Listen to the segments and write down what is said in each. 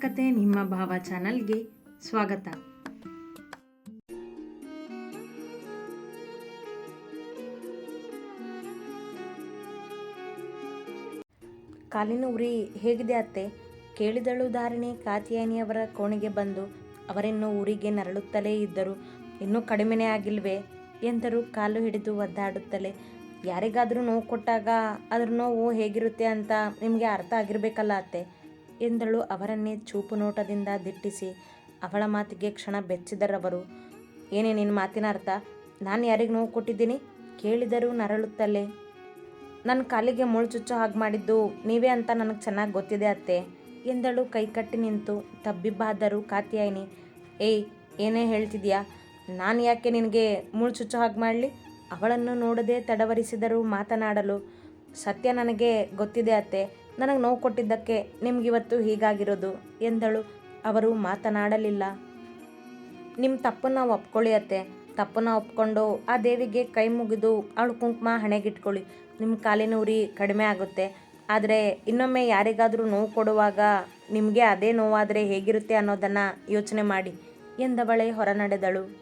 ಕತೆ ನಿಮ್ಮ ಭಾವ ಚಾನಲ್ಗೆ ಸ್ವಾಗತ. ಕಾಲಿನ ಉರಿ ಹೇಗಿದೆ ಅತ್ತೆ? ಕೇಳಿದಳು ಧಾರಣೆ ಕಾತಿಯಾನಿಯವರ ಕೋಣೆಗೆ ಬಂದು, ಅವರೆನ್ನು ಊರಿಗೆ ನರಳುತ್ತಲೇ ಇದ್ದರು. ಇನ್ನೂ ಕಡಿಮೆನೇ ಆಗಿಲ್ವೇ? ಎಂದರು ಕಾಲು ಹಿಡಿದು ಒದ್ದಾಡುತ್ತಲೇ. ಯಾರಿಗಾದರೂ ನೋವು ಕೊಟ್ಟಾಗ ಅದ್ರ ನೋವು ಹೇಗಿರುತ್ತೆ ಅಂತ ನಿಮಗೆ ಅರ್ಥ ಆಗಿರಬೇಕಲ್ಲ ಅತ್ತೆ? ಎಂದಳು ಅವರನ್ನೇ ಚೂಪು ನೋಟದಿಂದ ದಿಟ್ಟಿಸಿ. ಅವಳ ಮಾತಿಗೆ ಕ್ಷಣ ಬೆಚ್ಚಿದರವರು. ಏನೇ ನಿನ್ನ ಮಾತಿನ ಅರ್ಥ? ನಾನು ಯಾರಿಗೆ ನೋವು ಕೊಟ್ಟಿದ್ದೀನಿ? ಕೇಳಿದರೂ ನರಳುತ್ತಲೇ. ನನ್ನ ಕಾಲಿಗೆ ಮುಳುಚುಚ್ಚು ಚುಚ್ಚೋ ಹಾಗೆ ಮಾಡಿದ್ದು ನೀವೇ ಅಂತ ನನಗೆ ಚೆನ್ನಾಗಿ ಗೊತ್ತಿದೆ ಅತ್ತೆ, ಎಂದಳು ಕೈಕಟ್ಟಿ ನಿಂತು. ತಬ್ಬಿಬ್ಬಾದರೂ ಕಾತಿಯಾಯಿನಿ, ಏಯ್, ಏನೇ ಹೇಳ್ತಿದ್ಯಾ? ನಾನು ಯಾಕೆ ನಿನಗೆ ಮುಳುಚುಚ್ಚು ಚುಚ್ಚೋ ಹಾಗೆ ಮಾಡಲಿ? ಅವಳನ್ನು ನೋಡದೆ ತಡವರಿಸಿದರು ಮಾತನಾಡಲು, ಸತ್ಯ ನನಗೆ ಗೊತ್ತಿದೆ ಅತ್ತೆ ನನಗೆ ನೋವು ಕೊಟ್ಟಿದ್ದಕ್ಕೆ ನಿಮಗಿವತ್ತು ಹೀಗಾಗಿರೋದು ಎಂದಳು. ಅವರು ಮಾತನಾಡಲಿಲ್ಲ. ನಿಮ್ಮ ತಪ್ಪನ್ನ ಒಪ್ಕೊಳ್ಳಿ ಅತ್ತೆ. ತಪ್ಪನ್ನ ಒಪ್ಕೊಂಡು ಆ ದೇವಿಗೆ ಕೈ ಮುಗಿದು ಅವಳು ಕುಂಕುಮ ಹಣೆಗಿಟ್ಕೊಳ್ಳಿ. ನಿಮ್ಮ ಕಾಲಿನ ಉರಿ ಕಡಿಮೆ ಆಗುತ್ತೆ. ಆದರೆ ಇನ್ನೊಮ್ಮೆ ಯಾರಿಗಾದರೂ ನೋವು ಕೊಡುವಾಗ ನಿಮಗೆ ಅದೇ ನೋವಾದರೆ ಹೇಗಿರುತ್ತೆ ಅನ್ನೋದನ್ನು ಯೋಚನೆ ಮಾಡಿ ಎಂದವಳೆ ಹೊರ ನಡೆದಳು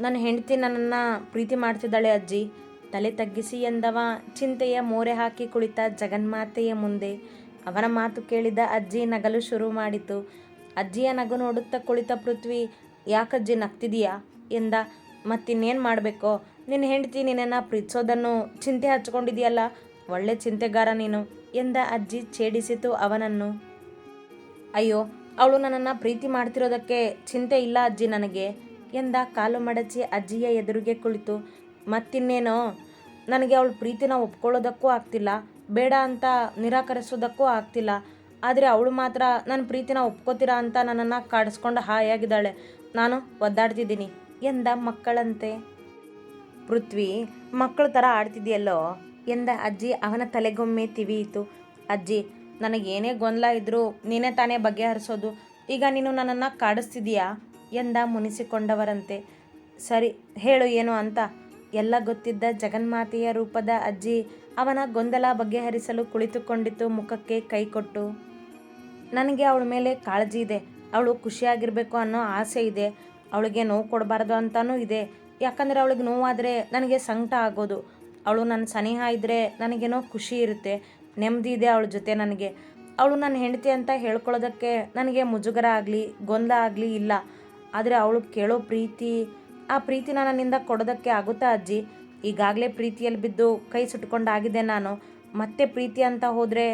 ನನ್ನ ಹೆಂಡತಿ ನನ್ನನ್ನು ಪ್ರೀತಿ ಮಾಡ್ತಿದ್ದಾಳೆ ಅಜ್ಜಿ. ತಲೆ ತಗ್ಗಿಸಿ ಎಂದವ. ಚಿಂತೆಯ ಮೋರೆ ಹಾಕಿ ಕುಳಿತ ಜಗನ್ಮಾತೆಯ ಮುಂದೆ ಅವನ ಮಾತು ಕೇಳಿದ ಅಜ್ಜಿ ನಗಲು ಶುರು ಮಾಡಿತು. ಅಜ್ಜಿಯ ನಗು ನೋಡುತ್ತಾ ಕುಳಿತ ಪೃಥ್ವಿ ಯಾಕಜ್ಜಿ ನಗ್ತಿದೀಯಾ? ಎಂದ. ಮತ್ತಿನ್ನೇನು ಮಾಡಬೇಕೋ? ನಿನ್ನ ಹೆಂಡತಿ ನಿನ್ನನ್ನು ಪ್ರೀತಿಸೋದನ್ನು ಚಿಂತೆ ಹಚ್ಕೊಂಡಿದೆಯಲ್ಲ, ಒಳ್ಳೆ ಚಿಂತೆಗಾರ ನೀನು, ಎಂದ ಅಜ್ಜಿ ಛೇಡಿಸಿತು ಅವನನ್ನು. ಅಯ್ಯೋ, ಅವಳು ನನ್ನನ್ನು ಪ್ರೀತಿ ಮಾಡ್ತಿರೋದಕ್ಕೆ ಚಿಂತೆ ಇಲ್ಲ ಅಜ್ಜಿ ನನಗೆ, ಎಂದ ಕಾಲು ಮಡಚಿ ಅಜ್ಜಿಯ ಎದುರಿಗೆ ಕುಳಿತು. ಮತ್ತಿನ್ನೇನೋ? ನನಗೆ ಅವಳ ಪ್ರೀತಿನ ಒಪ್ಕೊಳ್ಳೋದಕ್ಕೂ ಆಗ್ತಿಲ್ಲ, ಬೇಡ ಅಂತ ನಿರಾಕರಿಸೋದಕ್ಕೂ ಆಗ್ತಿಲ್ಲ. ಆದರೆ ಅವಳು ಮಾತ್ರ ನನ್ನ ಪ್ರೀತಿನ ಒಪ್ಕೋತೀರಾ ಅಂತ ನನ್ನನ್ನು ಕಾಡಿಸ್ಕೊಂಡು ಹಾಯಾಗಿದ್ದಾಳೆ. ನಾನು ಒದ್ದಾಡ್ತಿದ್ದೀನಿ. ಎಂದ ಮಕ್ಕಳಂತೆ? ಪೃಥ್ವಿ, ಮಕ್ಕಳ ಥರ ಆಡ್ತಿದೆಯಲ್ಲೋ? ಎಂದ ಅಜ್ಜಿ, ಅವನ ತಲೆಗೊಮ್ಮೆ ತಿವಿಯಿತು ಅಜ್ಜಿ ನನಗೇನೇ ಗೊಂದಲ ಇದ್ದರೂ ನೀನೇ ತಾನೇ ಬಗೆಹರಿಸೋದು. ಈಗ ನೀನು ನನ್ನನ್ನು ಕಾಡಿಸ್ತಿದೀಯಾ ಎಂದ ಮುನಿಸಿಕೊಂಡವರಂತೆ. ಸರಿ, ಹೇಳು ಏನು ಅಂತ. ಎಲ್ಲ ಗೊತ್ತಿದ್ದ ಜಗನ್ಮಾತೆಯ ರೂಪದ ಅಜ್ಜಿ ಅವನ ಗೊಂದಲ ಬಗೆಹರಿಸಲು ಕುಳಿತುಕೊಂಡಿತು ಮುಖಕ್ಕೆ ಕೈ ಕೊಟ್ಟು. ನನಗೆ ಅವಳ ಮೇಲೆ ಕಾಳಜಿ ಇದೆ. ಅವಳು ಖುಷಿಯಾಗಿರಬೇಕು ಅನ್ನೋ ಆಸೆ ಇದೆ. ಅವಳಿಗೆ ನೋವು ಕೊಡಬಾರ್ದು ಅಂತಲೂ ಇದೆ. ಯಾಕಂದರೆ ಅವಳಿಗೆ ನೋವಾದರೆ ನನಗೆ ಸಂಕಟ ಆಗೋದು. ಅವಳು ನನ್ನ ಸನಿಹ ಇದ್ದರೆ ನನಗೇನೋ ಖುಷಿ ಇರುತ್ತೆ. ನೆಮ್ಮದಿ ಇದೆ ಅವಳ ಜೊತೆ ನನಗೆ. ಅವಳು ನನ್ನ ಹೆಂಡತಿ ಅಂತ ಹೇಳ್ಕೊಳ್ಳೋದಕ್ಕೆ ನನಗೆ ಮುಜುಗರ ಆಗಲಿ, ಗೊಂದಲ ಆಗಲಿ ಇಲ್ಲ. ಆದರೆ ಅವಳು ಕೇಳೋ ಪ್ರೀತಿ ಆ ಪ್ರೀತಿನ ನನ್ನಿಂದ ಕೊಡೋದಕ್ಕೆ ಆಗುತ್ತಾ, ಅಜ್ಜಿ? ಈಗಾಗಲೇ ಪ್ರೀತಿಯಲ್ಲಿ ಬಿದ್ದು ಕೈ ಸುಟ್ಕೊಂಡಾಗಿದೆ ನಾನು. ಮತ್ತೆ ಪ್ರೀತಿ ಅಂತ ಹೋದರೆ,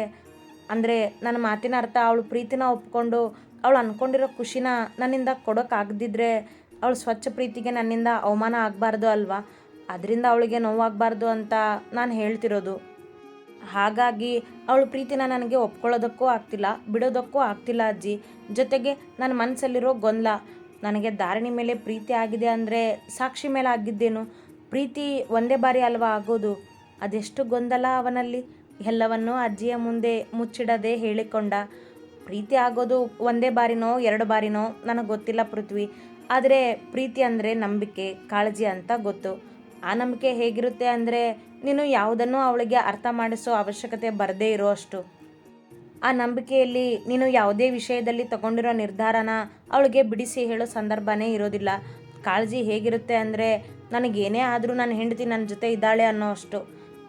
ಅಂದರೆ ನನ್ನ ಮಾತಿನ ಅರ್ಥ ಅವಳು ಪ್ರೀತಿನ ಒಪ್ಕೊಂಡು, ಅವಳು ಅಂದ್ಕೊಂಡಿರೋ ಖುಷಿನ ನನ್ನಿಂದ ಕೊಡೋಕ್ಕಾಗದಿದ್ರೆ ಅವಳು ಸ್ವಚ್ಛ ಪ್ರೀತಿಗೆ ನನ್ನಿಂದ ಅವಮಾನ ಆಗಬಾರ್ದು ಅಲ್ವಾ? ಅದರಿಂದ ಅವಳಿಗೆ ನೋವಾಗಬಾರ್ದು ಅಂತ ನಾನು ಹೇಳ್ತಿರೋದು. ಹಾಗಾಗಿ ಅವಳ ಪ್ರೀತಿನ ನನಗೆ ಒಪ್ಕೊಳ್ಳೋದಕ್ಕೂ ಆಗ್ತಿಲ್ಲ, ಬಿಡೋದಕ್ಕೂ ಆಗ್ತಿಲ್ಲ, ಅಜ್ಜಿ. ಜೊತೆಗೆ ನನ್ನ ಮನಸ್ಸಲ್ಲಿರೋ ಗೊಂದಲ ನನಗೆ ಧಾರಣಿ ಮೇಲೆ ಪ್ರೀತಿ ಆಗಿದೆ ಅಂದರೆ ಸಾಕ್ಷಿ ಮೇಲೆ ಆಗಿದ್ದೇನು? ಪ್ರೀತಿ ಒಂದೇ ಬಾರಿ ಅಲ್ವಾ ಆಗೋದು? ಅದೆಷ್ಟು ಗೊಂದಲ ಅವನಲ್ಲಿ? ಎಲ್ಲವನ್ನೂ ಅಜ್ಜಿಯ ಮುಂದೆ ಮುಚ್ಚಿಡದೆ ಹೇಳಿಕೊಂಡ. ಪ್ರೀತಿ ಆಗೋದು ಒಂದೇ ಬಾರಿನೋ, ಎರಡು ಬಾರಿನೋ, ನನಗೆ ಗೊತ್ತಿಲ್ಲ ಪೃಥ್ವಿ. ಆದರೆ ಪ್ರೀತಿ ಅಂದರೆ ನಂಬಿಕೆ, ಕಾಳಜಿ ಅಂತ ಗೊತ್ತು. ಆ ನಂಬಿಕೆ ಹೇಗಿರುತ್ತೆ ಅಂದರೆ, ನೀನು ಯಾವುದನ್ನು ಅವಳಿಗೆ ಅರ್ಥ ಮಾಡಿಸೋ ಅವಶ್ಯಕತೆ ಬರದೇ ಇರೋ ಅಷ್ಟು. ಆ ನಂಬಿಕೆಯಲ್ಲಿ ನೀನು ಯಾವುದೇ ವಿಷಯದಲ್ಲಿ ತಗೊಂಡಿರೋ ನಿರ್ಧಾರನ ಅವಳಿಗೆ ಬಿಡಿಸಿ ಹೇಳೋ ಸಂದರ್ಭನೇ ಇರೋದಿಲ್ಲ. ಕಾಳಜಿ ಹೇಗಿರುತ್ತೆ ಅಂದರೆ, ನನಗೇನೇ ಆದರೂ ನನ್ನ ಹೆಂಡತಿ ನನ್ನ ಜೊತೆ ಇದ್ದಾಳೆ ಅನ್ನೋ ಅಷ್ಟು.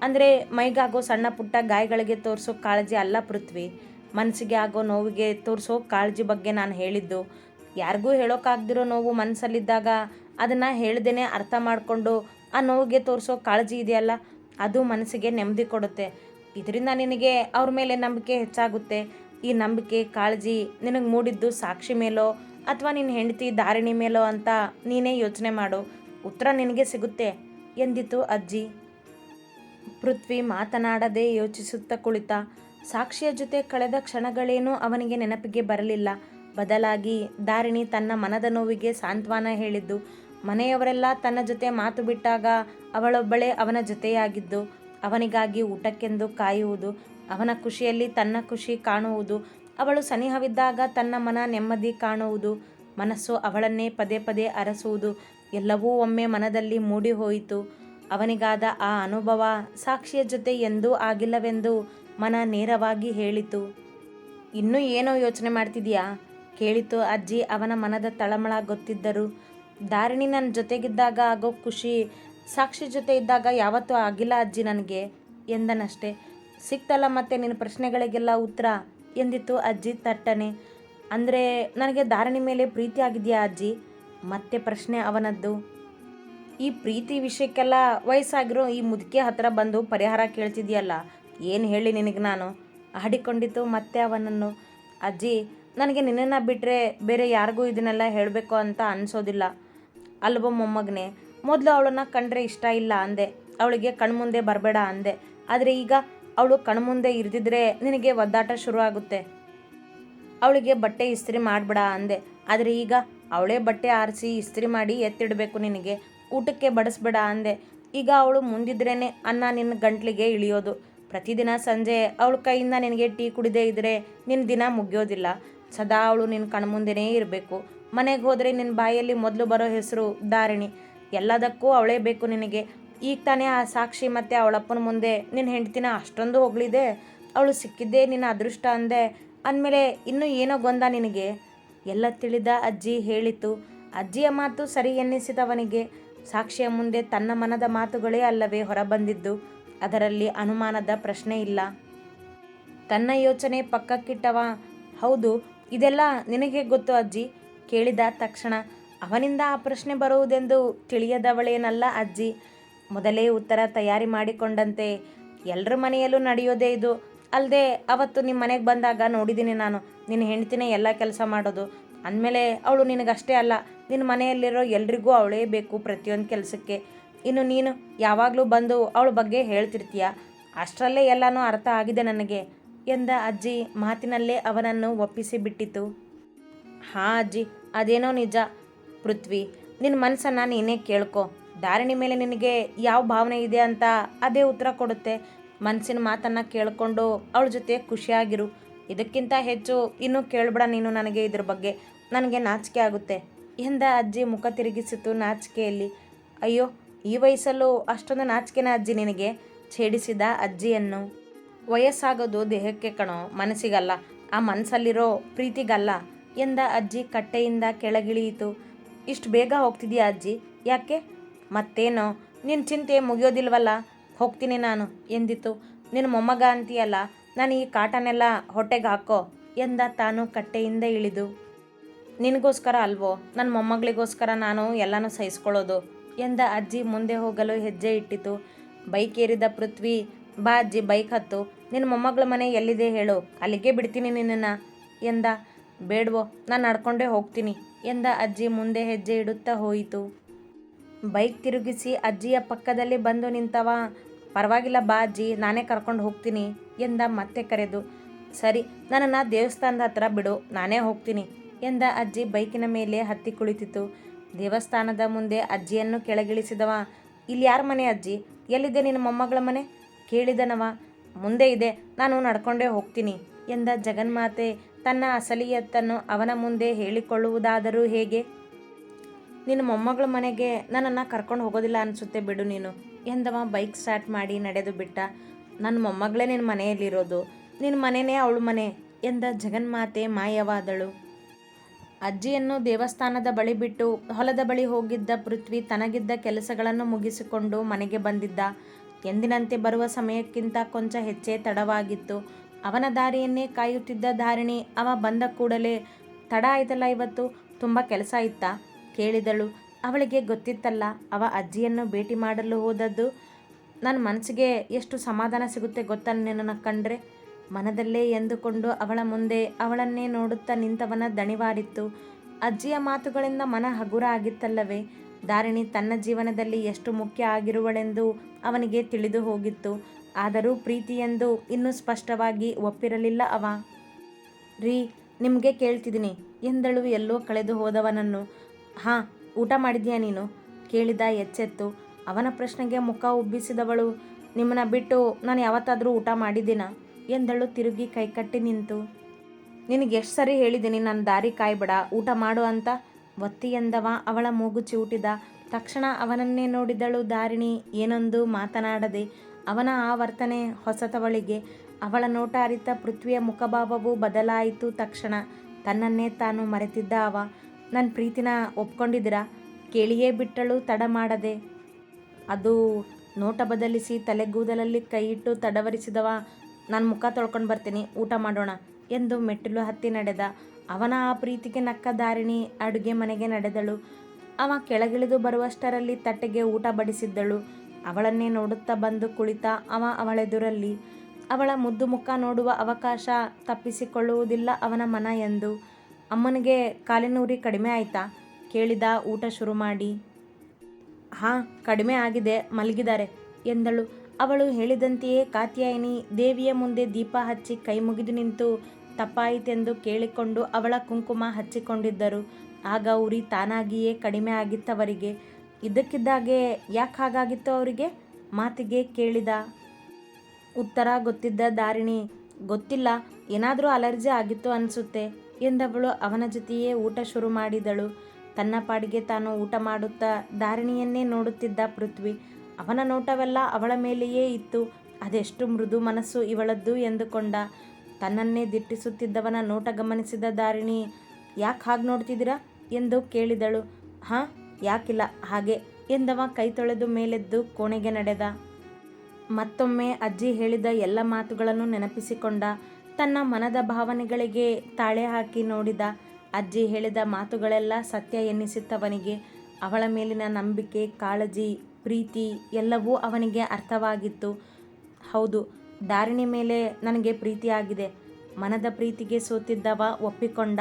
ಅಂದರೆ, ಮೈಗಾಗೋ ಸಣ್ಣ ಪುಟ್ಟ ಗಾಯಗಳಿಗೆ ತೋರಿಸೋ ಕಾಳಜಿ ಅಲ್ಲ ಪೃಥ್ವಿ. ಮನಸ್ಸಿಗೆ ಆಗೋ ನೋವಿಗೆ ತೋರಿಸೋ ಕಾಳಜಿ ಬಗ್ಗೆ ನಾನು ಹೇಳಿದ್ದು. ಯಾರಿಗೂ ಹೇಳೋಕ್ಕಾಗ್ದಿರೋ ನೋವು ಮನಸ್ಸಲ್ಲಿದ್ದಾಗ ಅದನ್ನು ಹೇಳ್ದೇ ಅರ್ಥ ಮಾಡಿಕೊಂಡು ಆ ನೋವಿಗೆ ತೋರಿಸೋ ಕಾಳಜಿ ಇದೆಯಲ್ಲ, ಅದು ಮನಸ್ಸಿಗೆ ನೆಮ್ಮದಿ ಕೊಡುತ್ತೆ. ಇದರಿಂದ ನಿನಗೆ ಅವ್ರ ಮೇಲೆ ನಂಬಿಕೆ ಹೆಚ್ಚಾಗುತ್ತೆ. ಈ ನಂಬಿಕೆ, ಕಾಳಜಿ ನಿನಗೆ ಮೂಡಿದ್ದು ಸಾಕ್ಷಿ ಮೇಲೋ ಅಥವಾ ನಿನ್ನ ಹೆಂಡತಿ ಧಾರಣಿ ಮೇಲೋ ಅಂತ ನೀನೇ ಯೋಚನೆ ಮಾಡು. ಉತ್ತರ ನಿನಗೆ ಸಿಗುತ್ತೆ. ಎಂದಿತು ಅಜ್ಜಿ? ಪೃಥ್ವಿ ಮಾತನಾಡದೆ ಯೋಚಿಸುತ್ತಾ ಕುಳಿತ. ಸಾಕ್ಷಿಯ ಜೊತೆ ಕಳೆದ ಕ್ಷಣಗಳೇನೂ ಅವನಿಗೆ ನೆನಪಿಗೆ ಬರಲಿಲ್ಲ. ಬದಲಾಗಿ ದಾರಿಣಿ ತನ್ನ ಮನದ ನೋವಿಗೆ ಸಾಂತ್ವನ ಹೇಳಿದ್ದು. ಮನೆಯವರೆಲ್ಲ ತನ್ನ ಜೊತೆ ಮಾತು ಬಿಟ್ಟಾಗ ಅವಳೊಬ್ಬಳೇ ಅವನ ಜೊತೆಯಾಗಿದ್ದು. ಅವನಿಗಾಗಿ ಊಟಕ್ಕೆಂದು ಕಾಯುವುದು, ಅವನ ಖುಷಿಯಲ್ಲಿ ತನ್ನ ಖುಷಿ ಕಾಣುವುದು, ಅವಳು ಸನಿಹವಿದ್ದಾಗ ತನ್ನ ಮನ ನೆಮ್ಮದಿ ಕಾಣುವುದು, ಮನಸ್ಸು ಅವಳನ್ನೇ ಪದೇ ಪದೇ ಅರಸುವುದು, ಎಲ್ಲವೂ ಒಮ್ಮೆ ಮನದಲ್ಲಿ ಮೂಡಿ ಹೋಯಿತು ಅವನಿಗಾದ ಆ ಅನುಭವ ಸಾಕ್ಷಿಯ ಜೊತೆ ಎಂದೂ ಆಗಿಲ್ಲವೆಂದು ಮನ ನೇರವಾಗಿ ಹೇಳಿತು. ಇನ್ನೂ ಏನೋ ಯೋಚನೆ ಮಾಡ್ತಿದೀಯಾ? ಕೇಳಿತು ಅಜ್ಜಿ ಅವನ ಮನದ ತಳಮಳ ಗೊತ್ತಿದ್ದರು. ದಾರಿಣಿ ನನ್ನ ಜೊತೆಗಿದ್ದಾಗ ಆಗೋ ಖುಷಿ ಸಾಕ್ಷಿ ಜೊತೆ ಇದ್ದಾಗ ಯಾವತ್ತೂ ಆಗಿಲ್ಲ ಅಜ್ಜಿ ನನಗೆ ಎಂದನಷ್ಟೇ. ಸಿಕ್ತಲ್ಲ ಮತ್ತೆ ನಿನ್ನ ಪ್ರಶ್ನೆಗಳಿಗೆಲ್ಲ ಉತ್ತರ? ಎಂದಿತ್ತು ಅಜ್ಜಿ ತಟ್ಟನೆ. ಅಂದರೆ ನನಗೆ ಧಾರಣಿ ಮೇಲೆ ಪ್ರೀತಿ ಆಗಿದೆಯಾ ಅಜ್ಜಿ? ಮತ್ತೆ ಪ್ರಶ್ನೆ ಅವನದ್ದು. ಈ ಪ್ರೀತಿ ವಿಷಯಕ್ಕೆಲ್ಲ ವಯಸ್ಸಾಗಿರೋ ಈ ಮುದುಕಿ ಹತ್ರ ಬಂದು ಪರಿಹಾರ ಕೇಳ್ತಿದ್ಯಲ್ಲ? ಏನು ಹೇಳಿ ನಿನಗೆ ನಾನು? ಆಡಿಕೊಂಡಿತು ಮತ್ತೆ ಅವನನ್ನು. ಅಜ್ಜಿ, ನನಗೆ ನಿನ್ನನ್ನು ಬಿಟ್ಟರೆ ಬೇರೆ ಯಾರಿಗೂ ಇದನ್ನೆಲ್ಲ ಹೇಳಬೇಕು ಅಂತ ಅನಿಸೋದಿಲ್ಲ. ಅಲ್ವೋ ಮೊಮ್ಮಗನೆ? ಮೊದಲು ಅವಳನ್ನು ಕಂಡ್ರೆ ಇಷ್ಟ ಇಲ್ಲ ಅಂದೆ. ಅವಳಿಗೆ ಕಣ್ಮುಂದೆ ಬರಬೇಡ ಅಂದೆ. ಆದರೆ ಈಗ ಅವಳು ಕಣ್ಮುಂದೆ ಇರ್ದಿದ್ರೆ ನಿನಗೆ ಒದ್ದಾಟ ಶುರು ಆಗುತ್ತೆ ಅವಳಿಗೆ ಬಟ್ಟೆ ಇಸ್ತ್ರಿ ಮಾಡಬೇಡ ಅಂದೆ. ಆದರೆ ಈಗ ಅವಳೇ ಬಟ್ಟೆ ಆರಿಸಿ ಇಸ್ತ್ರಿ ಮಾಡಿ ಎತ್ತಿಡಬೇಕು ನಿನಗೆ. ಊಟಕ್ಕೆ ಬಡಿಸ್ಬೇಡ ಅಂದೆ. ಈಗ ಅವಳು ಮುಂದಿದ್ರೇ ಅನ್ನ ನಿನ್ನ ಗಂಟ್ಲಿಗೆ ಇಳಿಯೋದು. ಪ್ರತಿದಿನ ಸಂಜೆ ಅವಳ ಕೈಯಿಂದ ನಿನಗೆ ಟೀ ಕುಡಿದೇ ಇದ್ದರೆ ನಿನ್ನ ದಿನ ಮುಗಿಯೋದಿಲ್ಲ. ಸದಾ ಅವಳು ನಿನ್ನ ಕಣ್ಮುಂದೆನೇ ಇರಬೇಕು. ಮನೆಗೆ ಹೋದರೆ ನಿನ್ನ ಬಾಯಲ್ಲಿ ಮೊದಲು ಬರೋ ಹೆಸರು ದಾರಿಣಿ ಎಲ್ಲದಕ್ಕೂ ಅವಳೇ ಬೇಕು ನಿನಗೆ. ಈಗ ತಾನೇ ಆ ಸಾಕ್ಷಿ ಮತ್ತು ಅವಳಪ್ಪನ ಮುಂದೆ ನಿನ್ನ ಹೆಂಡ್ತಿನ ಅಷ್ಟೊಂದು ಹೊಗಳಿದೆ. ಅವಳು ಸಿಕ್ಕಿದ್ದೇ ನಿನ್ನ ಅದೃಷ್ಟ ಅಂದೆ. ಅಂದಮೇಲೆ ಇನ್ನೂ ಏನೋ ಗೊಂದ ನಿನಗೆ? ಎಲ್ಲ ತಿಳಿದ ಅಜ್ಜಿ ಹೇಳಿತು. ಅಜ್ಜಿಯ ಮಾತು ಸರಿ ಎನ್ನಿಸಿದವನಿಗೆ. ಸಾಕ್ಷಿಯ ಮುಂದೆ ತನ್ನ ಮನದ ಮಾತುಗಳೇ ಅಲ್ಲವೇ ಹೊರಬಂದಿದ್ದು. ಅದರಲ್ಲಿ ಅನುಮಾನದ ಪ್ರಶ್ನೆ ಇಲ್ಲ. ತನ್ನ ಯೋಚನೆ ಪಕ್ಕಕ್ಕಿಟ್ಟವ. ಹೌದು, ಇದೆಲ್ಲ ನಿನಗೆ ಗೊತ್ತು ಅಜ್ಜಿ? ಕೇಳಿದ ತಕ್ಷಣ ಅವನಿಂದ ಆ ಪ್ರಶ್ನೆ ಬರುವುದೆಂದು ತಿಳಿಯದವಳೇನಲ್ಲ ಅಜ್ಜಿ? ಮೊದಲೇ ಉತ್ತರ ತಯಾರಿ ಮಾಡಿಕೊಂಡಂತೆ. ಎಲ್ಲರ ಮನೆಯಲ್ಲೂ ನಡೆಯೋದೇ ಇದು. ಅಲ್ಲದೆ ಅವತ್ತು ನಿಮ್ಮ ಮನೆಗೆ ಬಂದಾಗ ನೋಡಿದ್ದೀನಿ ನಾನು. ನಿನ್ನ ಹೆಂಡ್ತಿನೇ ಎಲ್ಲ ಕೆಲಸ ಮಾಡೋದು. ಅಂದಮೇಲೆ ಅವಳು ನಿನಗಷ್ಟೇ ಅಲ್ಲ ನಿನ್ನ ಮನೆಯಲ್ಲಿರೋ ಎಲ್ರಿಗೂ ಅವಳೇ ಬೇಕು ಪ್ರತಿಯೊಂದು ಕೆಲಸಕ್ಕೆ. ಇನ್ನು ನೀನು ಯಾವಾಗಲೂ ಬಂದು ಅವಳ ಬಗ್ಗೆ ಹೇಳ್ತಿರ್ತೀಯ? ಅಷ್ಟರಲ್ಲೇ ಎಲ್ಲನೂ ಅರ್ಥ ಆಗಿದೆ ನನಗೆ, ಎಂದ ಅಜ್ಜಿ ಮಾತಿನಲ್ಲೇ ಅವನನ್ನು ಒಪ್ಪಿಸಿ ಬಿಟ್ಟಿತು. ಹಾಂ ಅಜ್ಜಿ, ಅದೇನೋ ನಿಜ. ಪೃಥ್ವಿ ನಿನ್ನ ಮನಸ್ಸನ್ನು ನೀನೇ ಕೇಳ್ಕೊ. ಧಾರಣಿ ಮೇಲೆ ನಿನಗೆ ಯಾವ ಭಾವನೆ ಇದೆ ಅಂತ ಅದೇ ಉತ್ತರ ಕೊಡುತ್ತೆ. ಮನಸ್ಸಿನ ಮಾತನ್ನು ಕೇಳಿಕೊಂಡು ಅವಳ ಜೊತೆ ಖುಷಿಯಾಗಿರು. ಇದಕ್ಕಿಂತ ಹೆಚ್ಚು ಇನ್ನೂ ಕೇಳಬೇಡ ನೀನು ನನಗೆ ಇದ್ರ ಬಗ್ಗೆ. ನನಗೆ ನಾಚಿಕೆ ಆಗುತ್ತೆ. ಎಂದ ಅಜ್ಜಿ ಮುಖ ತಿರುಗಿಸಿತು ನಾಚಿಕೆಯಲ್ಲಿ. ಅಯ್ಯೋ, ಈ ವಯಸ್ಸಲ್ಲೂ ಅಷ್ಟೊಂದು ನಾಚಿಕೆನ ಅಜ್ಜಿ ನಿನಗೆ? ಛೇಡಿಸಿದ ಅಜ್ಜಿಯನ್ನು. ವಯಸ್ಸಾಗೋದು ದೇಹಕ್ಕೆ ಕಣೋ, ಮನಸ್ಸಿಗಲ್ಲ. ಆ ಮನಸ್ಸಲ್ಲಿರೋ ಪ್ರೀತಿಗಲ್ಲ ಎಂದ ಅಜ್ಜಿ ಕಟ್ಟೆಯಿಂದ ಕೆಳಗಿಳಿಯಿತು. ಇಷ್ಟು ಬೇಗ ಹೋಗ್ತಿದ್ಯಾ ಅಜ್ಜಿ? ಯಾಕೆ? ಮತ್ತೇನು? ನಿನ್ನ ಚಿಂತೆ ಮುಗಿಯೋದಿಲ್ವಲ್ಲ? ಹೋಗ್ತೀನಿ ನಾನು, ಎಂದಿತು. ನಿನ್ನ ಮೊಮ್ಮಗ ಅಂತೀಯಲ್ಲ, ನಾನು ಈ ಕಾಟನೆಲ್ಲ ಹೊಟ್ಟೆಗೆ ಹಾಕೋ, ಎಂದ ತಾನು ಕಟ್ಟೆಯಿಂದ ಇಳಿದು. ನಿನಗೋಸ್ಕರ ಅಲ್ವೋ? ನನ್ನ ಮೊಮ್ಮಗಳಿಗೋಸ್ಕರ ನಾನು ಎಲ್ಲನೂ ಸಹಿಸ್ಕೊಳ್ಳೋದು, ಎಂದ ಅಜ್ಜಿ ಮುಂದೆ ಹೋಗಲು ಹೆಜ್ಜೆ ಇಟ್ಟಿತು. ಬೈಕ್ ಏರಿದ ಪೃಥ್ವಿ, ಬಾ ಅಜ್ಜಿ, ಬೈಕ್ ಹತ್ತು. ನಿನ್ನ ಮೊಮ್ಮಗಳ ಮನೆ ಎಲ್ಲಿದೆ ಹೇಳು, ಅಲ್ಲಿಗೆ ಬಿಡ್ತೀನಿ ನಿನ್ನನ್ನು, ಎಂದ. ಬೇಡವೋ, ನಾನು ನಡ್ಕೊಂಡೇ ಹೋಗ್ತೀನಿ. ಎಂದ ಅಜ್ಜಿ ಮುಂದೆ ಹೆಜ್ಜೆ ಇಡುತ್ತಾ ಹೋಯಿತು. ಬೈಕ್ ತಿರುಗಿಸಿ ಅಜ್ಜಿಯ ಪಕ್ಕದಲ್ಲಿ ಬಂದು ನಿಂತವ, ಪರವಾಗಿಲ್ಲ ಬಾ ಅಜ್ಜಿ, ನಾನೇ ಕರ್ಕೊಂಡು ಹೋಗ್ತೀನಿ ಎಂದ ಮತ್ತೆ ಕರೆದು, ಸರಿ, ನನ್ನನ್ನು ದೇವಸ್ಥಾನದ ಹತ್ರ ಬಿಡು, ನಾನೇ ಹೋಗ್ತೀನಿ ಎಂದ ಅಜ್ಜಿ ಬೈಕಿನ ಮೇಲೆ ಹತ್ತಿ ಕುಳಿತಿತು ದೇವಸ್ಥಾನದ ಮುಂದೆ ಅಜ್ಜಿಯನ್ನು ಕೆಳಗಿಳಿಸಿದವ, ಇಲ್ಲಿ ಯಾರ ಮನೆ ಅಜ್ಜಿ? ಎಲ್ಲಿದೆ ನಿನ್ನ ಮೊಮ್ಮಗಳ ಮನೆ? ಕೇಳಿದನವ, ಮುಂದೆ ಇದೆ, ನಾನು ನಡ್ಕೊಂಡೇ ಹೋಗ್ತೀನಿ ಎಂದ ಜಗನ್ಮಾತೆ ತನ್ನ ಅಸಲಿಯತ್ತನ್ನು ಅವನ ಮುಂದೆ ಹೇಳಿಕೊಳ್ಳುವುದಾದರೂ ಹೇಗೆ? ನಿನ್ನ ಮೊಮ್ಮಗಳ ಮನೆಗೆ ನನ್ನನ್ನು ಕರ್ಕೊಂಡು ಹೋಗೋದಿಲ್ಲ ಅನಿಸುತ್ತೆ ಬಿಡು ನೀನು. ಎಂದವ ಬೈಕ್ ಸ್ಟಾರ್ಟ್ ಮಾಡಿ ನಡೆದು ಬಿಟ್ಟ. ನನ್ನ ಮೊಮ್ಮಗಳೇ ನಿನ್ನ ಮನೆಯಲ್ಲಿರೋದು. ನಿನ್ನ ಮನೆಯೇ ಅವಳು ಮನೆ ಎಂದ ಜಗನ್ಮಾತೆ ಮಾಯವಾದಳು. ಅಜ್ಜಿಯನ್ನು ದೇವಸ್ಥಾನದ ಬಳಿ ಬಿಟ್ಟು ಹೊಲದ ಬಳಿ ಹೋಗಿದ್ದ ಪೃಥ್ವಿ ತನಗಿದ್ದ ಕೆಲಸಗಳನ್ನು ಮುಗಿಸಿಕೊಂಡು ಮನೆಗೆ ಬಂದಿದ್ದ. ಎಂದಿನಂತೆ ಬರುವ ಸಮಯಕ್ಕಿಂತ ಕೊಂಚ ಹೆಚ್ಚೇ ತಡವಾಗಿತ್ತು. ಅವನ ದಾರಿಯನ್ನೇ ಕಾಯುತ್ತಿದ್ದ ಧಾರಿಣಿ ಅವ ಬಂದ ಕೂಡಲೇ, ತಡ ಆಯ್ತಲ್ಲ ಇವತ್ತು, ತುಂಬ ಕೆಲಸ ಇತ್ತಾ? ಕೇಳಿದಳು. ಅವಳಿಗೆ ಗೊತ್ತಿತ್ತಲ್ಲ, ಅವ ಅಜ್ಜಿಯನ್ನು ಭೇಟಿ ಮಾಡಲು ಹೋದದ್ದು. ನನ್ನ ಮನಸ್ಸಿಗೆ ಎಷ್ಟು ಸಮಾಧಾನ ಸಿಗುತ್ತೆ ಗೊತ್ತಾ ಕಂಡ್ರೆ? ಮನದಲ್ಲೇ ಎಂದುಕೊಂಡು ಅವಳ ಮುಂದೆ ಅವಳನ್ನೇ ನೋಡುತ್ತಾ ನಿಂತವನ ದಣಿವಾರಿತ್ತು. ಅಜ್ಜಿಯ ಮಾತುಗಳಿಂದ ಮನ ಹಗುರ ಆಗಿತ್ತಲ್ಲವೇ? ದಾರಿಣಿ ತನ್ನ ಜೀವನದಲ್ಲಿ ಎಷ್ಟು ಮುಖ್ಯ ಆಗಿರುವಳೆಂದು ಅವನಿಗೆ ತಿಳಿದು ಹೋಗಿತ್ತು. ಆದರೂ ಪ್ರೀತಿಯೆಂದು ಇನ್ನೂ ಸ್ಪಷ್ಟವಾಗಿ ಒಪ್ಪಿರಲಿಲ್ಲ ಅವ. ರೀ, ನಿಮಗೆ ಕೇಳ್ತಿದ್ದೀನಿ, ಎಂದಳು ಎಲ್ಲೋ ಕಳೆದು ಹೋದವನನ್ನು. ಹಾಂ, ಊಟ ಮಾಡಿದ್ಯಾ ನೀನು? ಕೇಳಿದ ಎಚ್ಚೆತ್ತು. ಅವನ ಪ್ರಶ್ನೆಗೆ ಮುಖ ಉಬ್ಬಿಸಿದವಳು, ನಿಮ್ಮನ್ನ ಬಿಟ್ಟು ನಾನು ಯಾವತ್ತಾದರೂ ಊಟ ಮಾಡಿದ್ದೀನ? ಎಂದಳು ತಿರುಗಿ ಕೈಕಟ್ಟಿ ನಿಂತು. ನಿನಗೆ ಎಷ್ಟು ಸರಿ ಹೇಳಿದ್ದೀನಿ ನಾನು ದಾರಿ ಕಾಯ್ಬೇಡ, ಊಟ ಮಾಡು ಅಂತ? ಒತ್ತಿ ಎಂದವ, ಅವಳ ಮೂಗು ಚಿವುಟಿದ. ತಕ್ಷಣ ಅವನನ್ನೇ ನೋಡಿದಳು ದಾರಿಣಿ, ಏನೊಂದು ಮಾತನಾಡದೆ ಅವನ ಆ ವರ್ತನೆ ಹೊಸತವಳಿಗೆ. ಅವಳ ನೋಟ ಅರಿತ ಪೃಥ್ವಿಯ ಮುಖಭಾವವು ಬದಲಾಯಿತು ತಕ್ಷಣ. ತನ್ನನ್ನೇ ತಾನು ಮರೆತಿದ್ದ ಅವ. ನನ್ನ ಪ್ರೀತಿನ ಒಪ್ಕೊಂಡಿದ್ದೀರಾ? ಕೇಳಿಯೇ ಬಿಟ್ಟಳು ತಡ ಮಾಡದೆ. ಅದು ನೋಟ ಬದಲಿಸಿ ತಲೆಗೂದಲಲ್ಲಿ ಕೈಯಿಟ್ಟು ತಡವರಿಸಿದವ. ನಾನು ಮುಖ ತೊಳ್ಕೊಂಡು ಬರ್ತೀನಿ. ಊಟ ಮಾಡೋಣ ಎಂದು ಮೆಟ್ಟಿಲು ಹತ್ತಿ ನಡೆದ. ಅವನ ಆ ಪ್ರೀತಿಗೆ ನಕ್ಕ ದಾರಿಣಿ ಅಡುಗೆ ಮನೆಗೆ ನಡೆದಳು. ಅವ ಕೆಳಗಿಳಿದು ಬರುವಷ್ಟರಲ್ಲಿ ತಟ್ಟೆಗೆ ಊಟ ಬಡಿಸಿದ್ದಳು. ಅವಳನ್ನೇ ನೋಡುತ್ತಾ ಬಂದು ಕುಳಿತ ಅವ ಅವಳೆದುರಲ್ಲಿ. ಅವಳ ಮುದ್ದು ಮುಖ ನೋಡುವ ಅವಕಾಶ ತಪ್ಪಿಸಿಕೊಳ್ಳುವುದಿಲ್ಲ ಅವನ ಮನ ಎಂದು. ಅಮ್ಮನಿಗೆ ಕಾಲಿನೂರಿ ಕಡಿಮೆ ಆಯ್ತಾ? ಕೇಳಿದ ಊಟ ಶುರು ಮಾಡಿ. ಹಾಂ, ಕಡಿಮೆ ಆಗಿದೆ, ಮಲಗಿದ್ದಾರೆ ಎಂದಳು. ಅವಳು ಹೇಳಿದಂತೆಯೇ ಕಾತ್ಯಾಯಿನಿ ದೇವಿಯ ಮುಂದೆ ದೀಪ ಹಚ್ಚಿ ಕೈ ಮುಗಿದು ನಿಂತು ತಪ್ಪಾಯಿತೆಂದು ಕೇಳಿಕೊಂಡು ಅವಳ ಕುಂಕುಮ ಹಚ್ಚಿಕೊಂಡಿದ್ದರು. ಆಗ ಉರಿ ತಾನಾಗಿಯೇ ಕಡಿಮೆ ಆಗಿತ್ತವರಿಗೆ. ಇದ್ದಕ್ಕಿದ್ದಾಗೆ ಯಾಕೆ ಹಾಗಾಗಿತ್ತು ಅವರಿಗೆ? ಮಾತಿಗೆ ಕೇಳಿದ ಉತ್ತರ, ಗೊತ್ತಿದ್ದ ದಾರಿಣಿ, ಗೊತ್ತಿಲ್ಲ, ಏನಾದರೂ ಅಲರ್ಜಿ ಆಗಿತ್ತು ಅನಿಸುತ್ತೆ ಎಂದವಳು ಅವನ ಜೊತೆಯೇ ಊಟ ಶುರು ಮಾಡಿದಳು. ತನ್ನ ಪಾಡಿಗೆ ತಾನು ಊಟ ಮಾಡುತ್ತಾ ದಾರಿಣಿಯನ್ನೇ ನೋಡುತ್ತಿದ್ದ ಪೃಥ್ವಿ. ಅವನ ನೋಟವೆಲ್ಲ ಅವಳ ಮೇಲೆಯೇ ಇತ್ತು. ಅದೆಷ್ಟು ಮೃದು ಮನಸ್ಸು ಇವಳದ್ದು ಎಂದುಕೊಂಡ. ತನ್ನನ್ನೇ ದಿಟ್ಟಿಸುತ್ತಿದ್ದವನ ನೋಟ ಗಮನಿಸಿದ ದಾರಿಣಿ, ಯಾಕೆ ಹಾಗೆ ನೋಡ್ತಿದ್ದೀರಾ? ಎಂದು ಕೇಳಿದಳು. ಹಾಂ ಯಾಕಿಲ್ಲ ಹಾಗೆ ಎಂದವ ಕೈ ತೊಳೆದು ಮೇಲೆದ್ದು ಕೋಣೆಗೆ ನಡೆದ. ಮತ್ತೊಮ್ಮೆ ಅಜ್ಜಿ ಹೇಳಿದ ಎಲ್ಲ ಮಾತುಗಳನ್ನು ನೆನಪಿಸಿಕೊಂಡ. ತನ್ನ ಮನದ ಭಾವನೆಗಳಿಗೆ ತಾಳೆ ಹಾಕಿ ನೋಡಿದ. ಅಜ್ಜಿ ಹೇಳಿದ ಮಾತುಗಳೆಲ್ಲ ಸತ್ಯ ಎನ್ನಿಸಿತ್ತವನಿಗೆ. ಅವಳ ಮೇಲಿನ ನಂಬಿಕೆ, ಕಾಳಜಿ, ಪ್ರೀತಿ ಎಲ್ಲವೂ ಅವನಿಗೆ ಅರ್ಥವಾಗಿತ್ತು. ಹೌದು ದಾರಿಣಿ ಮೇಲೆ ನನಗೆ ಪ್ರೀತಿಯಾಗಿದೆ. ಮನದ ಪ್ರೀತಿಗೆ ಸೋತಿದ್ದವ ಒಪ್ಪಿಕೊಂಡ.